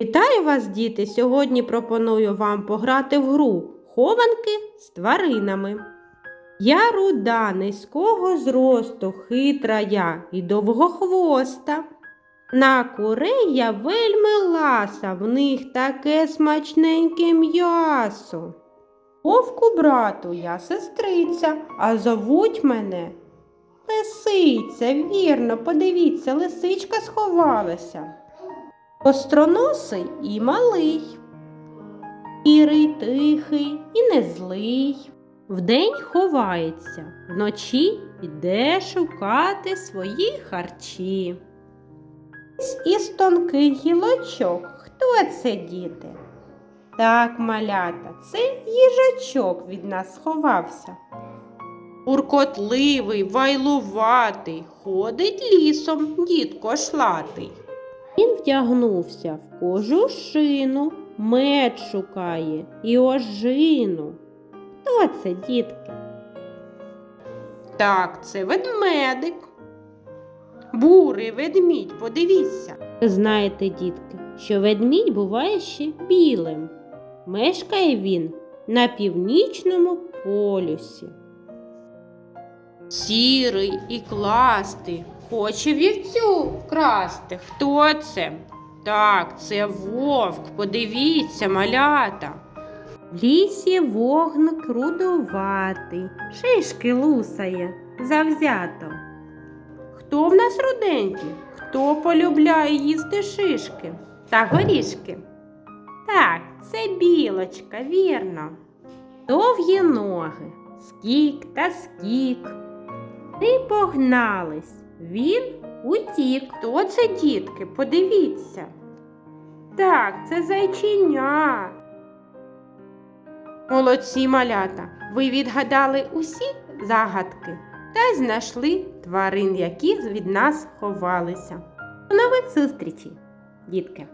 Вітаю вас, діти! Сьогодні пропоную вам пограти в гру хованки з тваринами. Я руда низького зросту, хитра я і довгохвоста. На курей я вельми ласа, в них таке смачненьке м'ясо. Вовку брату я сестриця, а зовуть мене Лисиця, вірно, подивіться, лисичка сховалася. Остроносий і малий, Ірий тихий і не злий. Вдень ховається, вночі йде шукати свої харчі. Із тонких гілочок. Хто це, діти? Так, малята, це їжачок від нас сховався. Уркотливий, вайлуватий, ходить лісом дід кошлатий. Вдягнувся в кожушину, меч шукає і ожину. Хто це, дітки? Так, це ведмедик. Бурий ведмідь, подивіться. Ви знаєте, дітки, що ведмідь буває ще білим. Мешкає він на північному полюсі. Сірий і кластий, хоче вівцю вкрасти. Хто це? Так, це вовк, подивіться, малята. В лісі вогник рудуватий, шишки лусає завзято. Хто в нас руденький? Хто полюбляє їсти шишки та горішки? Так, це білочка, вірно. Довгі ноги, скік та скік. Ти погнались, він утік. Хто це, дітки? Подивіться. Так, це зайчиня. Молодці малята, ви відгадали усі загадки та й знайшли тварин, які від нас ховалися. До нових зустрічей, дітки!